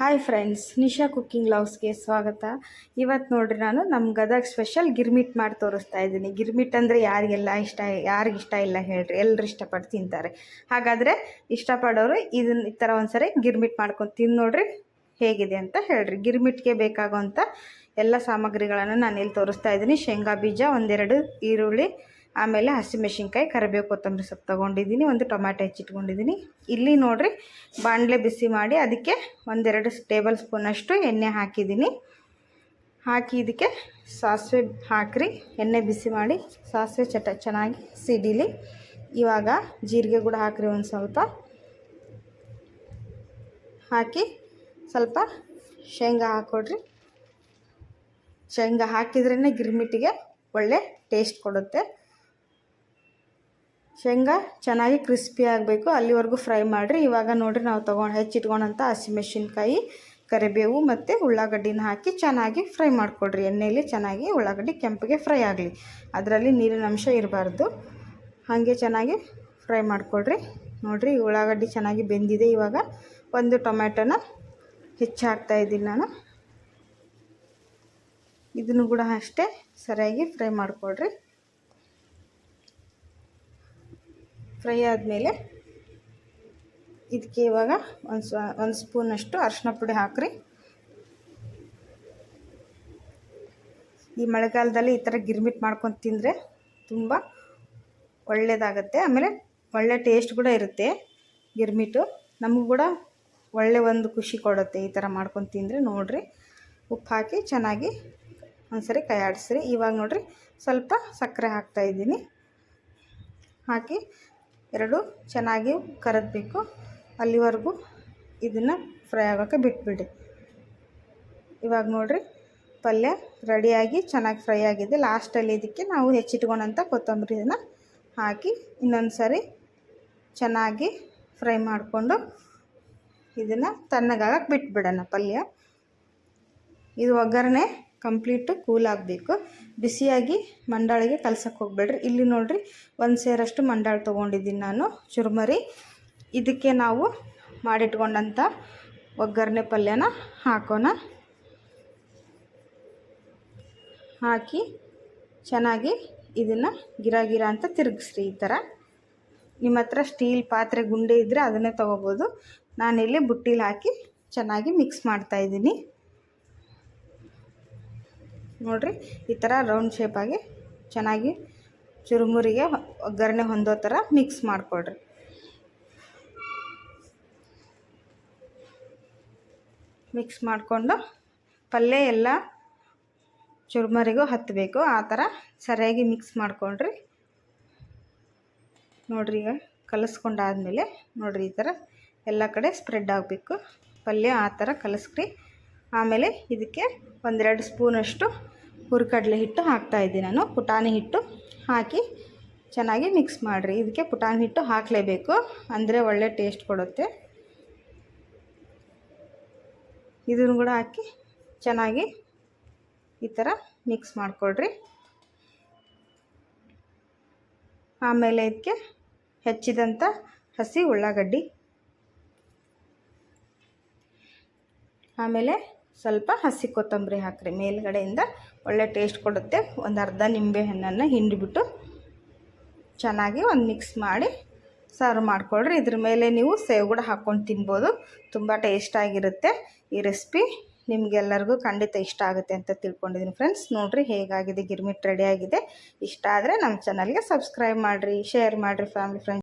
Hi friends Nisha cooking ಲವ್ಸ್ಗೆ ಸ್ವಾಗತ. ಇವತ್ತು ನೋಡ್ರಿ ನಾನು ನಮ್ಮ ಗದಗ ಸ್ಪೆಷಲ್ ಗಿರ್ಮಿಟ್ ಮಾಡಿ ತೋರಿಸ್ತಾ ಇದ್ದೀನಿ. ಗಿರ್ಮಿಟ್ ಅಂದರೆ ಯಾರಿಗೆಲ್ಲ ಇಷ್ಟ, ಯಾರಿಗೆ ಇಷ್ಟ ಇಲ್ಲ ಹೇಳ್ರಿ. ಎಲ್ಲರೂ ಇಷ್ಟಪಟ್ಟು ತಿಂತಾರೆ. ಹಾಗಾದರೆ ಇಷ್ಟಪಡೋರು ಇದನ್ನ ಈ ಥರ ಒಂದ್ಸರಿ ಗಿರ್ಮಿಟ್ ಮಾಡ್ಕೊಂಡು ತಿಂದು ನೋಡ್ರಿ ಹೇಗಿದೆ ಅಂತ ಹೇಳ್ರಿ. ಗಿರ್ಮಿಟ್ಗೆ ಬೇಕಾಗುವಂಥ ಎಲ್ಲ ಸಾಮಗ್ರಿಗಳನ್ನು ನಾನು ಇಲ್ಲಿ ತೋರಿಸ್ತಾ ಇದ್ದೀನಿ. ಶೇಂಗಾ ಬೀಜ ಒಂದೆರಡು, ಈರುಳ್ಳಿ ಆಮೇಲೆ ಹಸಿಮೆಣ್ಸಿನ್ಕಾಯಿ ಕರಿಬೇವು ಕೊತ್ತಂಬರಿ ಸೊಪ್ಪು ತೊಗೊಂಡಿದ್ದೀನಿ, ಒಂದು ಟೊಮ್ಯಾಟೊ ಹೆಚ್ಚಿಟ್ಕೊಂಡಿದ್ದೀನಿ. ಇಲ್ಲಿ ನೋಡಿರಿ ಬಾಣಲೆ ಬಿಸಿ ಮಾಡಿ ಅದಕ್ಕೆ ಒಂದೆರಡು ಟೇಬಲ್ ಸ್ಪೂನಷ್ಟು ಎಣ್ಣೆ ಹಾಕಿದ್ದೀನಿ. ಹಾಕಿ ಇದಕ್ಕೆ ಸಾಸಿವೆ ಹಾಕ್ರಿ, ಎಣ್ಣೆ ಬಿಸಿ ಮಾಡಿ ಸಾಸಿವೆ ಚಟ ಚೆನ್ನಾಗಿ ಸಿಡಿಲಿ. ಇವಾಗ ಜೀರಿಗೆ ಕೂಡ ಹಾಕ್ರಿ ಒಂದು ಸ್ವಲ್ಪ. ಹಾಕಿ ಸ್ವಲ್ಪ ಶೇಂಗಾ ಹಾಕ್ಕೊಡ್ರಿ. ಶೇಂಗಾ ಹಾಕಿದ್ರೇ ಗಿರ್ಮಿಟ್ಟಿಗೆ ಒಳ್ಳೆ ಟೇಸ್ಟ್ ಕೊಡುತ್ತೆ. ಶೇಂಗಾ ಚೆನ್ನಾಗಿ ಕ್ರಿಸ್ಪಿ ಆಗಬೇಕು. ಅಲ್ಲಿವರೆಗೂ ಫ್ರೈ ಮಾಡಿರಿ. ಇವಾಗ ನೋಡಿರಿ ನಾವು ತೊಗೊಂಡು ಹೆಚ್ಚಿಟ್ಕೊಂಡಂಥ ಹಸಿಮೆಣ್ಸಿನ್ಕಾಯಿ ಕರಿಬೇವು ಮತ್ತು ಉಳ್ಳಾಗಡ್ಡಿನ ಹಾಕಿ ಚೆನ್ನಾಗಿ ಫ್ರೈ ಮಾಡಿಕೊಡ್ರಿ. ಎಣ್ಣೆಯಲ್ಲಿ ಚೆನ್ನಾಗಿ ಉಳ್ಳಾಗಡ್ಡಿ ಕೆಂಪಿಗೆ ಫ್ರೈ ಆಗಲಿ. ಅದರಲ್ಲಿ ನೀರಿನ ಅಂಶ ಇರಬಾರ್ದು. ಹಾಗೆ ಚೆನ್ನಾಗಿ ಫ್ರೈ ಮಾಡಿಕೊಡ್ರಿ. ನೋಡಿರಿ ಉಳ್ಳಾಗಡ್ಡಿ ಚೆನ್ನಾಗಿ ಬೆಂದಿದೆ ಇವಾಗ. ಒಂದು ಟೊಮ್ಯಾಟೋನ ಹೆಚ್ಚು ಹಾಕ್ತಾಯಿದ್ದೀನಿ ನಾನು. ಇದನ್ನು ಕೂಡ ಅಷ್ಟೇ ಸರಿಯಾಗಿ ಫ್ರೈ ಮಾಡಿಕೊಡ್ರಿ. ಫ್ರೈ ಆದಮೇಲೆ ಇದಕ್ಕೆ ಇವಾಗ ಒಂದು ಸ್ವ, ಒಂದು ಸ್ಪೂನಷ್ಟು ಅರಶಿನ ಪುಡಿ ಹಾಕ್ರಿ. ಈ ಮಳೆಗಾಲದಲ್ಲಿ ಈ ಥರ ಗಿರ್ಮಿಟ್ ಮಾಡ್ಕೊಂಡು ತಿಂದರೆ ತುಂಬ ಒಳ್ಳೆಯದಾಗತ್ತೆ ಆಮೇಲೆ ಒಳ್ಳೆ ಟೇಸ್ಟ್ ಕೂಡ ಇರುತ್ತೆ ಗಿರ್ಮಿಟು. ನಮಗೂ ಕೂಡ ಒಳ್ಳೆ ಒಂದು ಖುಷಿ ಕೊಡುತ್ತೆ ಈ ಥರ ಮಾಡ್ಕೊಂಡು ತಿಂದರೆ. ನೋಡಿರಿ, ಉಪ್ಪು ಹಾಕಿ ಚೆನ್ನಾಗಿ ಒಂದ್ಸರಿ ಕೈ ಆಡಿಸ್ರಿ ಇವಾಗ ನೋಡಿರಿ ಸ್ವಲ್ಪ ಸಕ್ಕರೆ ಹಾಕ್ತಾಯಿದ್ದೀನಿ ಹಾಕಿ ಎರಡು ಚೆನ್ನಾಗಿ ಕರಗಬೇಕು. ಅಲ್ಲಿವರೆಗೂ ಇದನ್ನು ಫ್ರೈ ಆಗೋಕ್ಕೆ ಬಿಟ್ಬಿಡಿ. ಇವಾಗ ನೋಡಿರಿ, ಪಲ್ಯ ರೆಡಿಯಾಗಿ ಚೆನ್ನಾಗಿ ಫ್ರೈ ಆಗಿದೆ. ಲಾಸ್ಟಲ್ಲಿ ಇದಕ್ಕೆ ನಾವು ಹೆಚ್ಚಿಟ್ಕೊಂಡಂಥ ಕೊತ್ತಂಬರಿನ ಹಾಕಿ ಇನ್ನೊಂದು ಸಾರಿ ಚೆನ್ನಾಗಿ ಫ್ರೈ ಮಾಡಿಕೊಂಡು ಇದನ್ನು ತಣ್ಣಗಾಗಕ್ಕೆ ಬಿಟ್ಬಿಡೋಣ ಪಲ್ಯ. ಇದು ಒಗ್ಗರಣೆ ಕಂಪ್ಲೀಟು ಕೂಲ್ ಆಗಬೇಕು. ಬಿಸಿಯಾಗಿ ಮಂಡಾಳಿಗೆ ಕಲ್ಸಕ್ಕೆ ಹೋಗ್ಬೇಡ್ರಿ. ಇಲ್ಲಿ ನೋಡಿರಿ, ಒಂದು ಸೇರಷ್ಟು ಮಂಡಾಳು ತೊಗೊಂಡಿದ್ದೀನಿ ನಾನು, ಚುರುಮರಿ. ಇದಕ್ಕೆ ನಾವು ಮಾಡಿಟ್ಕೊಂಡಂಥ ಒಗ್ಗರಣೆ ಪಲ್ಯನ ಹಾಕೋಣ. ಹಾಕಿ ಚೆನ್ನಾಗಿ ಇದನ್ನು ಗಿರ ಗಿರ ಅಂತ ತಿರುಗಿಸ್ರಿ ಈ ಥರ. ನಿಮ್ಮ ಹತ್ರ ಸ್ಟೀಲ್ ಪಾತ್ರೆ ಗುಂಡೆ ಇದ್ದರೆ ಅದನ್ನೇ ತೊಗೋಬೋದು. ನಾನಿಲ್ಲಿ ಬುಟ್ಟಿಲಿ ಹಾಕಿ ಚೆನ್ನಾಗಿ ಮಿಕ್ಸ್ ಮಾಡ್ತಾಯಿದ್ದೀನಿ ನೋಡಿರಿ, ಈ ಥರ ರೌಂಡ್ ಶೇಪಾಗಿ ಚೆನ್ನಾಗಿ ಚುರುಮುರಿಗೆ ಒಗ್ಗರಣೆ ಹೊಂದೋ ಥರ ಮಿಕ್ಸ್ ಮಾಡಿಕೊಡ್ರಿ ಮಿಕ್ಸ್ ಮಾಡಿಕೊಂಡು ಪಲ್ಯ ಎಲ್ಲ ಚುರುಮರಿಗೂ ಹತ್ತಬೇಕು ಆ ಥರ ಸರಿಯಾಗಿ ಮಿಕ್ಸ್ ಮಾಡಿಕೊಂಡ್ರಿ ನೋಡ್ರಿ ಈಗ ಕಲಿಸ್ಕೊಂಡಾದ್ಮೇಲೆ ನೋಡಿರಿ ಈ ಥರ ಎಲ್ಲ ಕಡೆ ಸ್ಪ್ರೆಡ್ ಆಗಬೇಕು. ಪಲ್ಯ ಆ ಥರ ಕಲಿಸ್ರಿ. ಆಮೇಲೆ ಇದಕ್ಕೆ ಒಂದೆರಡು ಸ್ಪೂನಷ್ಟು ಹುರ್ಕಡಲೆ ಹಿಟ್ಟು ಹಾಕ್ತಾಯಿದ್ದೀನಿ ನಾನು. ಪುಟಾಣಿ ಹಿಟ್ಟು ಹಾಕಿ ಚೆನ್ನಾಗಿ ಮಿಕ್ಸ್ ಮಾಡಿರಿ. ಇದಕ್ಕೆ ಪುಟಾಣಿ ಹಿಟ್ಟು ಹಾಕಲೇಬೇಕು. ಅಂದರೆ ಒಳ್ಳೆ ಟೇಸ್ಟ್ ಕೊಡುತ್ತೆ. ಇದನ್ನು ಕೂಡ ಹಾಕಿ ಚೆನ್ನಾಗಿ ಈ ಥರ ಮಿಕ್ಸ್ ಮಾಡಿಕೊಡ್ರಿ ಆಮೇಲೆ ಇದಕ್ಕೆ ಹೆಚ್ಚಿದಂಥ ಹಸಿ ಉಳ್ಳಾಗಡ್ಡಿ. ಆಮೇಲೆ ಸ್ವಲ್ಪ ಹಸಿ ಕೊತ್ತಂಬರಿ ಹಾಕಿರಿ. ಮೇಲ್ಗಡೆಯಿಂದ ಒಳ್ಳೆ ಟೇಸ್ಟ್ ಕೊಡುತ್ತೆ. ಒಂದು ಅರ್ಧ ನಿಂಬೆ ಹಣ್ಣನ್ನು ಹಿಂಡಿಬಿಟ್ಟು ಚೆನ್ನಾಗಿ ಒಂದು ಮಿಕ್ಸ್ ಮಾಡಿ ಸರ್ವ್ ಮಾಡಿಕೊಳ್ರಿ. ಇದ್ರ ಮೇಲೆ ನೀವು ಸೇವ್ ಕೂಡ ಹಾಕ್ಕೊಂಡು ತಿನ್ಬೋದು. ತುಂಬ ಟೇಸ್ಟಾಗಿರುತ್ತೆ ಈ ರೆಸಿಪಿ ನಿಮಗೆಲ್ಲರಿಗೂ ಖಂಡಿತ ಇಷ್ಟ ಆಗುತ್ತೆ ಅಂತ ತಿಳ್ಕೊಂಡಿದ್ದೀನಿ ಫ್ರೆಂಡ್ಸ್ ನೋಡಿರಿ ಹೇಗಾಗಿದೆ ಗಿರ್ಮಿಟ್ ರೆಡಿಯಾಗಿದೆ ಇಷ್ಟ ಆದರೆ ನಮ್ಮ ಚಾನಲ್ಗೆ ಸಬ್ಸ್ಕ್ರೈಬ್ ಮಾಡಿರಿ ಶೇರ್ ಮಾಡಿರಿ ಫ್ಯಾಮಿಲಿ ಫ್ರೆಂಡ್ಸ್